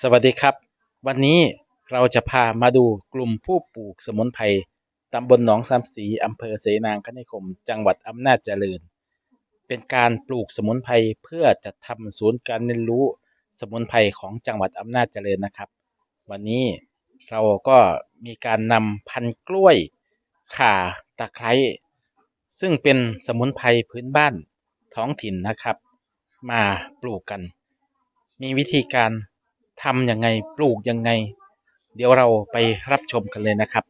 สวัสดีครับ วันนี้เราจะพามาดูกลุ่มผู้ปลูกสมุนไพรตำบลหนองสามสีอำเภอเสนางคณิคม จังหวัดอำนาจเจริญ เป็นการปลูกสมุนไพรเพื่อจะทำศูนย์การเรียนรู้สมุนไพรของจังหวัดอำนาจเจริญนะครับ วันนี้เราก็มีการนำพันกล้วยข่าตะไคร้ซึ่งเป็นสมุนไพรพื้นบ้านท้องถิ่นนะครับ มาปลูกกัน มีวิธีการ ทำยังไงปลูกยังไง เดี๋ยวเราไปรับชมกันเลยนะครับ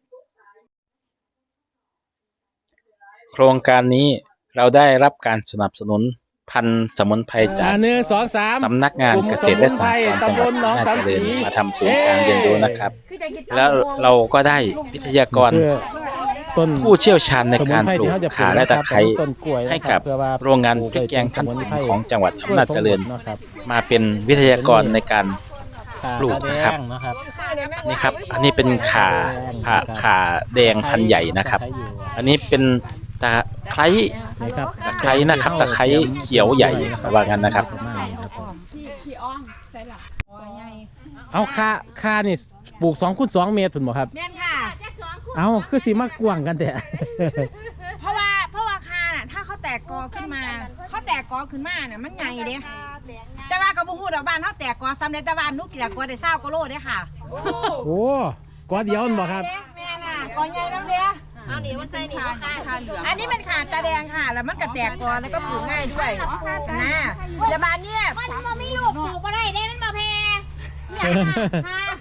โครงการนี้เราได้รับการสนับสนุนพันธุ์สมุนไพรจากอ่หนึ่งสองสามสำนักงานเกษตรและสหกรณ์จังหวัดอำนาจเจริญมาทำศูนย์การเรียนรู้นะครับ แล้วเราก็ได้วิทยากรคือต้นผู้เชี่ยวชาญในการสมุนไพปลูกที่เขจะขาและตะไคร้เป็นต้นกล้วยนะครับให้กับเพื่อว่าโรงงานพริกแกงขั้นสมุขุนไพรของจังหวัดอำนาจเจริญกล้วยทงหมดนะครับมาเป็นวิทยากรในการขา ปลูกนะครับตาแดงนะครับนี่ครับ อันนี้เป็นขาขาขาแดงพันธุ์ใหญ่นะครับตไอยู่อันนี้เป็นตะไคร้นี่ครับตะไคร้นะครับตะไคร้เขียวใหญ่ว่างั้นนะครับประมาณนี้ครับผมพี่พี่อ้องใส่หลักอ๋อใหญ่เอาค่าค่านี่ปลูกสองคูณสองเมตรผุนบ่ครับแม่นค่ะเอาคือสีมากกว่างกันแต่เพราะว่าเพราะว่าคาน่ะถ้าเขาแตกกอขึ้นมาเขาแต กกอขึ้นมาเนี่ยมันใหญ่เด้แต่ว่ากับบุหูดอกบานเขาแตกกอซ้ำในตะวันนุกแตกกอได้เศร้าก็โลเด้ค่ะโอ้กว่าเดียวนั่นบ่ครับแม่น่ะกอใหญ่น้ำเด้เอาหนีมาใส่หนีมาค่ะอันนี้เป็นขาตาแดงค่ะ แล้วมันก็แตกกอแล้วก็ปลูกง่ายด้วยนะแล้วบานเนี่ยมันมาไม่ลูกปลูกมาได้เด้มันมาแพค่ะ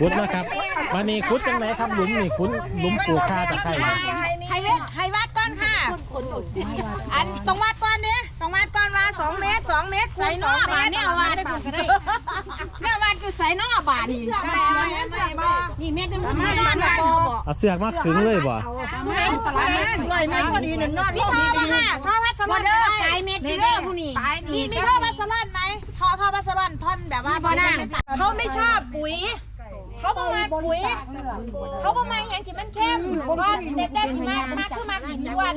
คุดนะครับมานี่คุดจังไหนครับหลุมนี่คุดหลุมปลูกค่าตะไคร้นี่ไฮเวทไฮวัดก้อนค่ะ อันตรงวัดก้อนเนี้ยตรงวัดก้อนว่าสองเมตรสองเมตรคูณสองเมตรเนี่ยวัดก็ได้เนี่ยวัดคือใส่นอบาทนี่นี่เมตรนึงมาด้านกันบอกเอาเสือกมาขึงเลยบ่ผู้ใดตลาดนั้นลอยเมตรพอดีหนึ่งนอดพี่ทอมาค่ะทอพัสลอนก็ได้ไกเมตรเด้อผู้นี้มีมีทอพั นท่อนแบบว่าเขาไม่ชอบปุ๋ย เขาบอกว่าปุ๋ย เขาบอกมาอย่างที่มันเข้มเพราะว่าแต่แต่ที่มากมากคือมากดินล้วน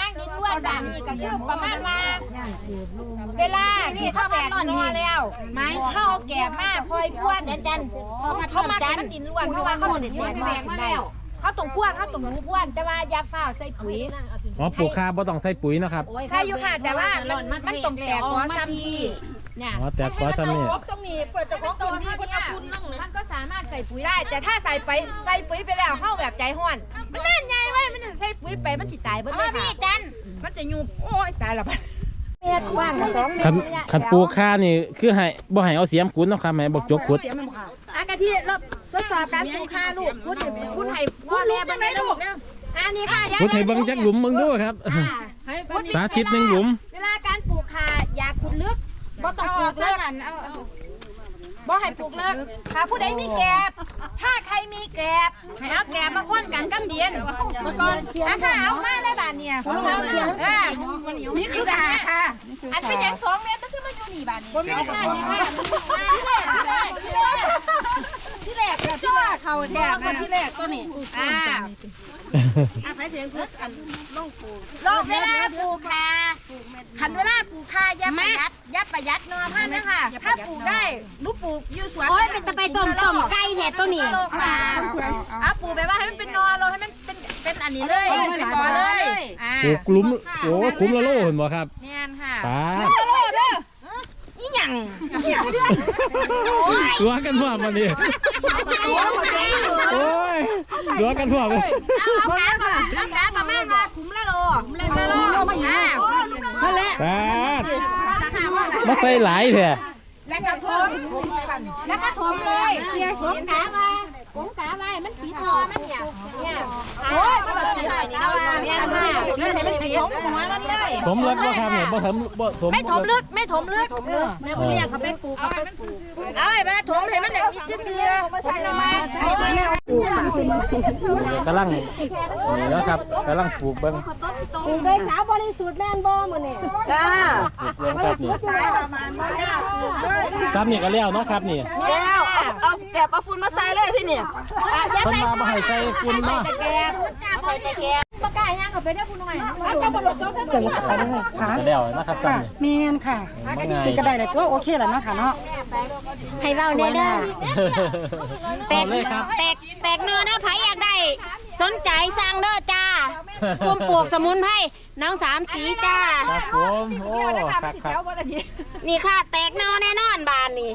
มากดินล้วนแบบนี้ก็คือประมาณว่าเวลาที่เขาแตกนอแล้วไม้เขาเอาแกบมาคอยพ่วนเดนจันเขามาจันดินล้วนเพราะว่าเขาเด็ดแตกแบกมาแล้วเขาตรงพ่วนเขาตรงหูพ่วนแต่ว่ายาฝ้าวใส่ปุ๋ยอ๋อปลูกค่าบ่ต้องใส่ปุ๋ยเนาะครับใช่อยู่ค่ะแต่ว่ามันมันตรงแตกกอซ้ำที เนี่ยอ๋อแต่กอซ้ำนี่ ตรงนี้เปิดจากของตรงนี้คนเอาคุณนั่งมันก็สามารถใส่ปุ๋ยได้ แต่ถ้าใส่ไปใส่ปุ๋ยไปแล้วเข้าแบบใจห้อน มันเล่นใหญ่ไว้มันใส่ปุ๋ยไปมันจิตายเบิดเลยค่ะจันมันจะยุบโอ้ยตายและมันเมตรกว้างสองเมตคันรคันปลูกค่านี่คือให้บ่ให้เอาเสียมขุดเนาะครับให้บอกจกขุด อากาที่เราทดสอบการปลูกข้าลูกคุณคุณให้พ่อแม่เป็นไงลูกอันนี้ค่ะขุดให้เบิ่งจักหลุมเบิ่งดูครับสาธิตหนึ่งหลุม เวลาการปลูกขาอย่าขุดลึก บ่ต้องปลูกลึกบ่ให้ปลูกเลึกถ้าผู้ใดมีแกบ ถ้าใครมีแกบให้เอาแกบมาค้นกันกำเดียนอันถ้าเอามาได้บานเนี่ยนี่คือขาค่ะ อันเป็นอย่างสองเมตรก็คือมาอยู่นี่บานนี้ รกที่แรกที่แรกเขาแทกมาที่แรกตัวนี้อ่าอะไปเสียงพูดอันลงปลูกลงเวลาปลูกคาขันเวลาปลูกคาอย่าประหยัดอย่าประหยัดนอนท่านนะคะถ้าปลูกได้ลูกปลูกอยู่สวนโอ้ยเป็นตะไปต้มต้มไก่แท้ตัวนี้โลค่ะเอาปลูกแบบว่าให้มันเป็นนอนเลยให้มันเป็นเป็นอันนี้เลยเป็นกอเลยอ่าปลูกหลุมโอ้คุ้มละโลเห็นบ่ครับแม่นค่ะปาดอีหยั งตัวกันพร้อมวันนี้โอ้ยตัวกันพร้อมเลยเอาขาประมาณเอาขาประมาณว่าคุ้มละโลคุ้มละโลอ่านั่นแหละปาดมาใส่หลายแท้แล้วก็ถมแล้วก็ถมเลยเคลียร์ถมขามา ผมกะไว้มันสีทอมันเนี่ยเนี่ยโอ้ยมันแบบใส่นี่ว่าแม่นมากเลยมันเป็นถมหัวมันเลยถมเลิกบ่ครับเนี่ยบ่ถมบ่ถมไม่ถมลึกไม่ถมลึกแม่เรียกเขาไปปลูกเขาไปปลูกเอ้ยมาถมให้มันแบบมีซื่อๆมาใส่มาใส่มากำลังนี่นะครับกำลังปลูกเบิ่งปลูกได้สาวบริสุทธิ์แม่นบ่มื้อนี้จ้าปลูกเบิ่งครับนี่ประมาณนี้จ้าปลูกเลยซ้ำนี่ก็แล้วเนาะครับนี่แล้ว เอาเอาแกบเอาฝุ่นมาใส่เลยที่นี่เพิ่นมาบ่ให้ใส่ฝุ่นเนาะแกบเอาใส่แกบปากกาย่างกับไปได้ผู้น้อยจะบ่ลงจะเกิดไปเลยค่ะจะแล้วนะครับซ้ำนี่แม่นค่ะว่าไงตีก็ได้เลยตัวโอเคแล้วเนาะค่ะเนาะให้เว้าแน่เด้อแตกเลยครับแตกแตกเนื้อนะไผอยากได้ สนใจสั่งเด้อจ้าคุมปลูกสมุนไพรน้องสามสีจ้าครับผมโอ้ครับครับนี่ค่ะ แตกเนื้อแน่นอนบานนี่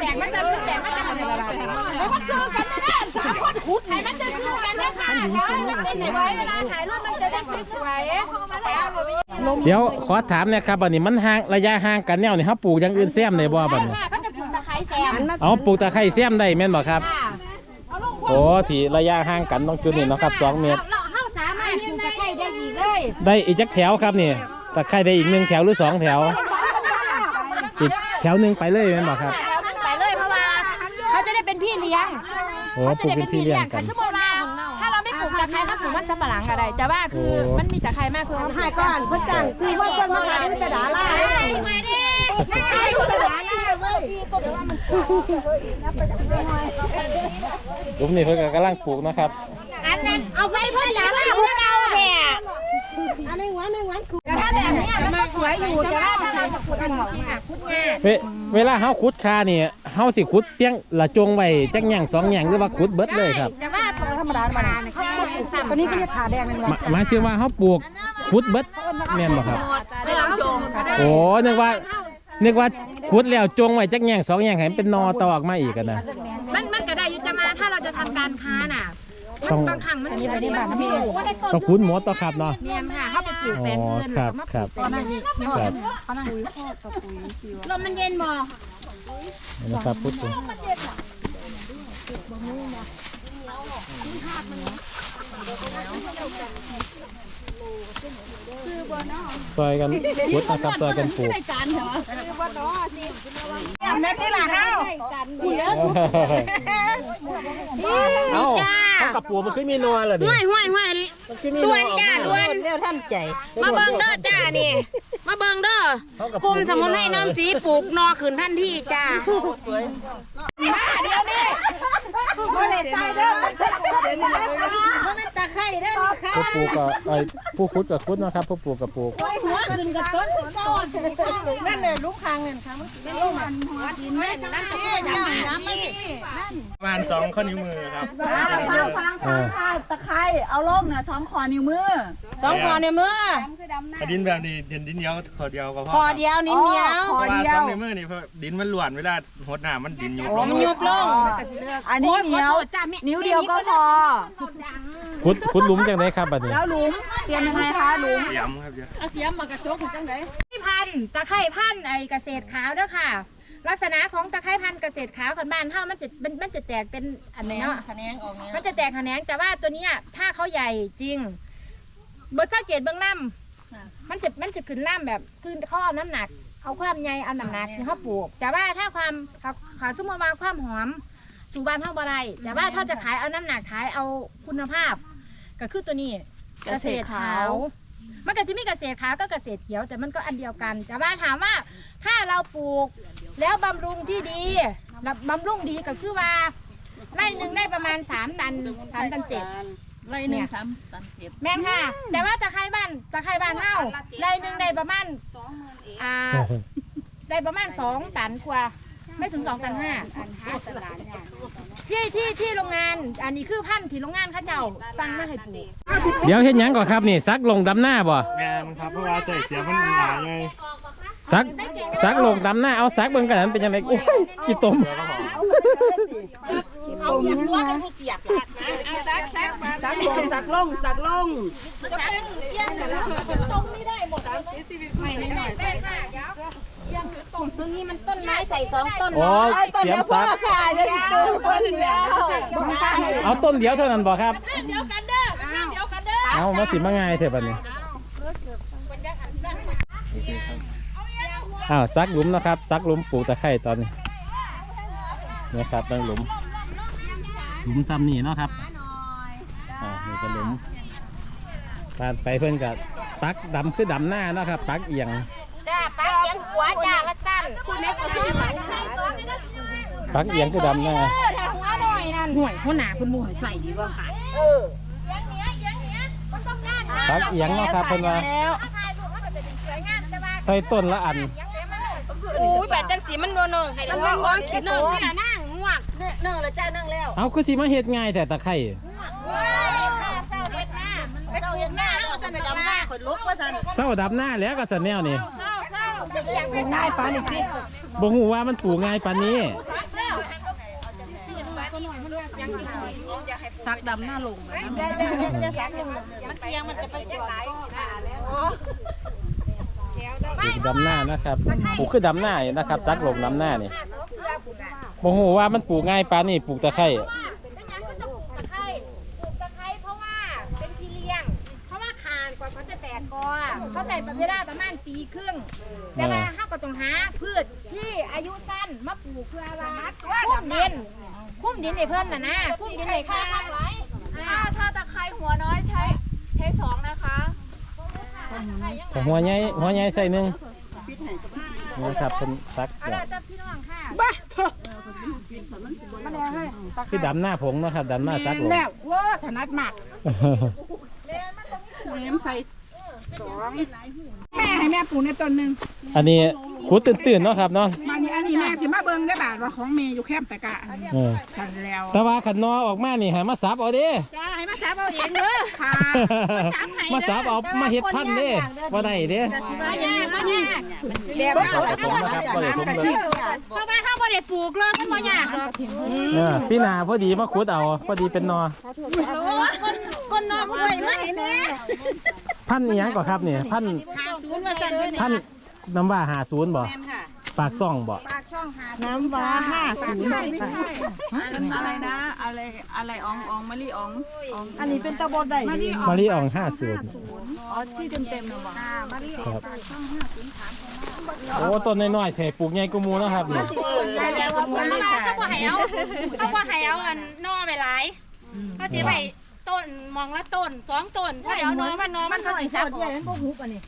แตกมันจะแตกมัน จะแล้วก็ซื้อกันแน่สามคนขุดให้มันจะซื้อกันนะค่ะร้อยมันเป็นไว้เวลาถ่ายรูปมันจะได้สวยๆเดี๋ยวขอถามหนะครับบัดนี้มันห่างระยะห่างกันแนวนี่เฮาปลูกอย่างอื่นแซมได้บ่บัดนี้ค่ะก็จะปลูกตะไคร้แซมเอาปลูกตะไคร้แซมได้แม่นบ่ครับค่ะเอาลงโอ้ที่ระยะห่างกันตรงจุดนี้เนาะครับ2เมตรเราเข้าสามารถปลูกตะไคร้ได้อีกเลยได้อีกจักแถวครับนี่ตะไคร้ได้อีกหนึ่งแถวหรือสองแถวอีกแถวหนึ่งไปเลยแม่นบ่ครับ ไปเลยเพราะว่าเขา จะได้เป็นพี่เลี้ยงโอ้ปลูกเป็นพี่เลี้ยงกันสมมติว่าถ้าเราไม่ปลูกตะไคร้ถ้าปลูกมันสำปะหลังอะไรแต่ว่าคือมันมีตะไคร้มากคือให้ก้อนพ่อจังคือว่าคนมาขายมันจะด่าล่าไม่ได้ไม่ใช่คนด่าล่าเว้ยผมนี่เพิ่นก็กำลังปลูกนะครับ อันนั้นเอาไว้เพื่อด่าล่าผู้เก่าแท้อันนี้หวานไม่หวานขุดแต่ถ้าแบบเนี้ยมันก็สวยอยู่แต่ว่าตะไคร้กับขุดมันหอมค่ะขุดง่ายเวเวลาเฮาขุดคานี่ เฮาสิขุดเพียงละจงไว้จักหยังสองหยังหรือว่าขุดเบิดเลยครับแต่ว่าธรรมดาธรรมันเขาปลูกซ้ำตัวนี้ก็เรียกขาแดงเป็นหวันมายหมายถึงว่าเฮาปลูกขุดเบิดแม่นบ่ครับไม่ลำจงโอ้นึกว่านึกว่าขุดแล้วจงไว้จักหยังสองหยังให้มันเป็นนอตอกมาอีกอะนะ มันมันก็ได้อยู่จะมาถ้าเราจะทำการค้าน่ะต้องบางครั้งมันมีอะไรมันไม่รู้ต้องขุดหมดต่อครับเนาะ เมียนค่ะเขาไปปลูกแปลงเงินครับครับ ตอนนั้นนี่ครับลมมันเย็นบ่ นะครับพูดถึง ซอยกันขุดนะครับซอยกันปลูกแม่ที่หลังเอาเอ้าเขากับปูมันขึ้นมีนัวเหรอดิห้วยห้วยห้วยด่วนจ้าด่วนเร็วท่านใจมาเบิ่งเด้อจ้านี่ มาเบิ่งเด้อกลุ่มสมุนไพรน้ำสีปลูกนอขึ้นทันทีจ้า เดี๋ยวนี้ บ่ได้ใจเด้อบ่แม่ตะไคร้เด้อค่ะผู้ปลูกก็ไอ้ผู้ขุดกับขุดนะครับผู้ปลูกกับปลูกไอ้หัวขึ้นกับต้นต้นนั่นเลยลูกคางเงินค่ะมันลูกมันหัวดินแม่นั่นคือย้ำย้ำมาสิประมาณสองข้อนิ้วมือครับเออตะไคร้เอาล่มนะสองคอนิ้วมือสองคอในมือ ถ้าดินแบบนี้เห็นดินเดียวขอเดียวก็พอคอเดียวนิ้วเหนียว เพราะว่าสองนิ้วมือนี่เพราะดินมันหลวนเวลาหดน้ำมันดินอยู่โอ้มันยุบลง อันนี้เหนียว นิ้วเดียวก็พอ ขุดขุดหลุมจังไดครับบัดนี้แล้วหลุมเตรียมยังไงคะหลุม เสียมครับเดี๋ยวพันธุ์ตะไคร้พันธุ์ไอเกษตรขาวเด้อค่ะ ลักษณะของตะไคร้พันธุ์เกษตรขาวของบ้านเฮามันจะมันมันจะแตกเป็นอันนี้เนาะแขนงออกเนี่ยมันจะแตกแขนงแต่ว่าตัวเนี้ยถ้าเขาใหญ่จริงเบอร์สังเกตเบื้องน้ำ มันจะมันจะขึ้นน้ำแบบขึ้นข้อน้ำหนัก เอาความใหญ่เอาน้ำหนักที่เขาปลูก แต่ว่าถ้าความขาขาสมมติว่าความหอมสู่บ้านเท่าบะไรแต่ว่าถ้าจะขายเอาน้ำหนักขายเอาคุณภาพ ก็คือตัวนี้เกษตรขาวมันก็จะมีเกษตรขาวก็เกษตรเขียวแต่มันก็อันเดียวกัน แต่ว่าถามว่าถ้าเราปลูกแล้วบำรุงที่ดีแล้วบำรุงดีก็คือว่าไร่หนึ่งได้ประมาณสามตันสามตันเจ็ด ไรหนึ่งสามตันเจ็ดแม่นค่ะ แต่ว่าตะไคร้บ้านตะไคร้บ้านเฮาไร่หนึ่งได้ประมาณอ่าได้ประมาณสองตันกว่า ไม่ถึงสองตันห้าที่ที่ที่โรงงานอันนี้คือพันธุ์ที่โรงงานเข้าเจ้าสั่งมาให้ปลูกเดี๋ยวเฮ็ดหยังก่อนครับนี่ซักลงดำหน้าบ่แม่มันครับเพราะว่าใจเสียมันหนาไงซักซักลงดำหน้าเอาซักเบิ่งกันนั้นเป็นยังไงโอ้ยขี้ตมเอาอย่างรั้วกันทุกเสียบ สักลงสักลงสักลงจะเป็นเอี้ยงกันแล้วไม่หน่อยได้ค่ะเดี๋ยวเอี้ยงหรือต้นตรงนี้มันต้นไม้ใส่สองต้นโอ้เสียมซักค่ะจะสิตัวคนเดียวเอาต้นเดียวเท่านั้นบ่ครับเดียวกันเด้อเดียวกันเด้อเอามาสิมาง่ายเถอะบัดนี้อ้าวซักหลุมนะครับซักหลุมปลูกตะไคร้ตอนนี้เนี่ยครับตั้งหลุมหลุมซ้ำนี่เนาะครับ อ่านี่ก็หลุมการไปเพื่อนกับปักดำคือดำหน้าเนาะครับปักเอียงจ้าป้าเลี้ยงหัวจ้าว่าสั้นคุณเล็กก็คือหลังขาปักเอียงคือดำหน้าถ้าหัวหน่อยนั่นห่วยหัวหนาคุณหมวยใส่ดีกว่าค่ะปัพักเอียงเนาะครับเพิ่นว่าใส่ต้นละอันโอ้ยแบบจังสีมันโนเนิ่งให้มันว่าอ้อนขี้เนิ่งที่ละนั่งงวกเนิ่งแล้วจ้าเนิ่งแล้วเอาคือสิมาเฮ็ดง่ายแต่ตะไคร่ ไปปลูกหน้าเอาสันไป ดำหน้าขนลุกว่าสันเศร้าดับหน้าแล้วก็สันแนวนี่ง่ายปานนี่บ่ฮู้ว่ามันปลูกง่ายปานนี้ซักดำหน้าลงเดี๋ยวเดี๋ยวเดี๋ยวสักลงมันเอียงมันจะไปจอดขาแล้วปลูกดำหน้านะครับปลูกคือดำหน้านะครับซักลงดำหน้านี่บ่ฮู้ว่ามันปลูกง่ายปานนี้ปลูกตะไคร่ เขาจะแตกกอเขาใส่เวลาประมาณปีครึ่งแต่ว่าเขาก็ต้องหาพืชที่อายุสั้นมาปลูกเพื่อว่าคุ้มดิน คุ้มดินในเพิ่นน่ะนะคุ้มดินในข้าวถ้าถ้าตะไคร้หัวน้อยใช้ใช้สองนะคะแต่หัวใหญ่หัวใหญ่ใส่หนึงนี่ครับเป็นซักเดี๋ยวจับพี่น้องค่ะบ้าเถอะคือดำหน้าผงนะครับดำหน้าซักลงแล้วว่าถนัดมาก แม่ใส่สองแม่ให้แม่ปลูกในต้นหนึ่งอันนี้ขุดตื่นๆเนาะครับเนาะมานี่อันนี้แม่สิมาเบิ่งได้บาทว่าของเมย์อยู่แคมป์ตะกะเออสั่นแล้ว แต่ว่าขันนอออกมานี่ให้มาสับเอาเด้จ้าให้มาสาบเอาเองเด้อค่ะมาสับเอามาเฮ็ดพันธุ์เด้บ่ได้เด้มาแย่มาแย่แบบบ่ได้ผมนะครับบ่ได้ผมเลยเพราะว่าเขาบ่ได้ปลูกเลยมันบ่ยากหรอกเออพี่นาพอดีมาขุดเอาพอดีเป็นนอคน คนนอกด้วยมาเห็นเนี่ยพันธุ์อิหยังก่อครับนี่พันธุ์หาศูนย์มาสั่นพันธุ์น้ำว่าหาศูนย์บ่ปากซ่องบ่น้ำว้าห้าศูนย์อะไรนะ อะไรอะไรอองอองมะลิอองอองอันนี้เป็นตะบนได้มะลิอองมะลิอ่องห้าศูนย์อ๋อที่เต็มเต็มๆเลยว่ะครับโอ้ต้นน้อยๆใส่ปลูกใหญ่กูมูเนาะครับนี่แล้วก็บ่ให้เอาเขาบ่ให้เอาเขาบ่ให้เอาอันนอไปหลายเขาสิไป ต้นมองละต้นสองต้นเขาเดี๋ยวเอาน้อมันน้อมันเขาสิซักออกมันก็หุบอันนี้